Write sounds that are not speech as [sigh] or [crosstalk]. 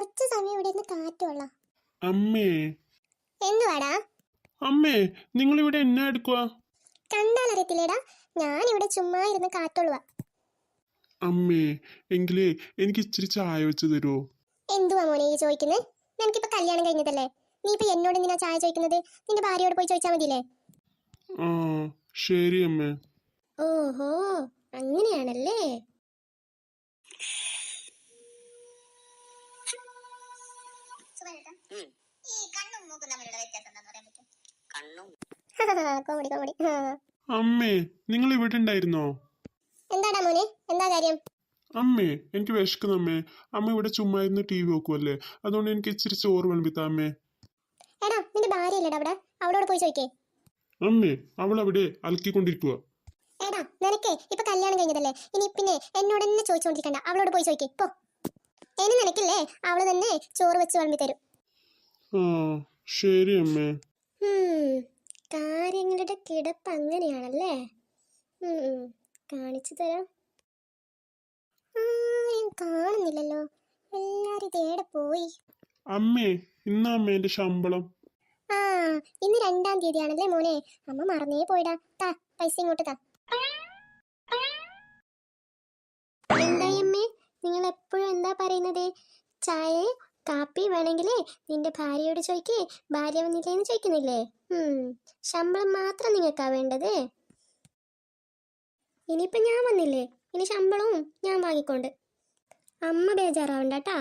കുറച്ച് സമയം ഇവിടെ നിന്ന് കാറ്റുള്ള? അമ്മേ. എന്തുവാടാ അമ്മേ നിങ്ങൾ ഇവിടെ എന്നാ എടുക്കുക കണ്ടാൽ അറിയത്തില്ലേടാ ഞാൻ ഇവിടെ ചുമ്മാ ഇരുന്ന് കാറ്റുള്ളുക അമ്മേ എങ്കിലേ എനിക്ക് ഇച്ചിരി ചായ വെച്ച് തരുമോ എന്തുവാ മോനെ ഈ ചോദിക്കുന്നത് നിനക്കിപ്പോ കല്യാണം കഴിഞ്ഞതല്ലേ? നീ ഇപ്പൊ എന്നോട് എന്തിനാ ചായ ചോദിക്കുന്നത്? നിന്റെ ഭാര്യയോട് പോയി ചോദിച്ചാൽ മതിയില്ലേ? ആ ശരി അമ്മേ. ഓഹോ അങ്ങനെയാണല്ലേ? [laughs] അമ്മേ നിങ്ങൾ ഇവിടെ ഉണ്ടായിരുന്നോ? എന്താടാ മോനെ? എന്താ കാര്യം? അമ്മേ എനിക്ക് വിശക്കുന്നു അമ്മേ. അമ്മ ഇവിടെ ചുമ്മാ ഇരുന്ന് ടി വി നോക്കുമല്ലേ അതുകൊണ്ട് എനിക്ക് ഇച്ചിരി ചോറ് വിളമ്പിത്താ അമ്മേ. എടാ നിന്റെ ഭാര്യ അല്ലേടാ അവിടെ. അവളോട് പോയി ചോദിക്കേ. അമ്മേ അവൾ അവിടെ അലക്കിക്കൊണ്ടിരിക്കുക എടാ നിനക്ക് ഇപ്പൊ കല്യാണം കഴിഞ്ഞതല്ലേ? ഇനി പിന്നെ എന്നോട് തന്നെ ചോദിച്ചുകൊണ്ടിരിക്കണ്ട അവളോട് പോയി ചോദിക്കേ. പോ. ഇനി നിനക്കില്ലേ? അവൾ തന്നെ ചോറ് വെച്ച് വിളമ്പി തരും ആ ശരി അമ്മേ. ഉം, കാര്യങ്ങളുടെ കിടപ്പ് അങ്ങനെയാണല്ലേ? ഉം, ഉം, കാണിച്ചു തരാം. ആരെയും കാണുന്നില്ലല്ലോ. എല്ലാരും ഇതേടെ പോയി? അമ്മേ ഇന്നാ അമ്മേന്റെ ശമ്പളം. ആ ഇന്ന് രണ്ടാം തീയതിയാണല്ലേ മോനെ. അമ്മ മറന്നേ പോയിടാ താ പൈസ ഇങ്ങോട്ട് താ. എന്തായി അമ്മേ? നിങ്ങൾ എപ്പോഴും എന്താ പറയുന്നത്? ചായ കാപ്പി വേണമെങ്കിലേ നിന്റെ ഭാര്യയോട് ചോദിക്കേ ഭാര്യ വന്നില്ലേന്ന് ചോദിക്കുന്നില്ലേ ശമ്പളം മാത്രം നിങ്ങൾക്കാ വേണ്ടത്. ഇനിയിപ്പോ ഞാൻ വന്നില്ലേ? ഇനി ശമ്പളവും ഞാൻ വാങ്ങിക്കൊണ്ട്. അമ്മ ബേജാറാവണ്ട കേട്ടാ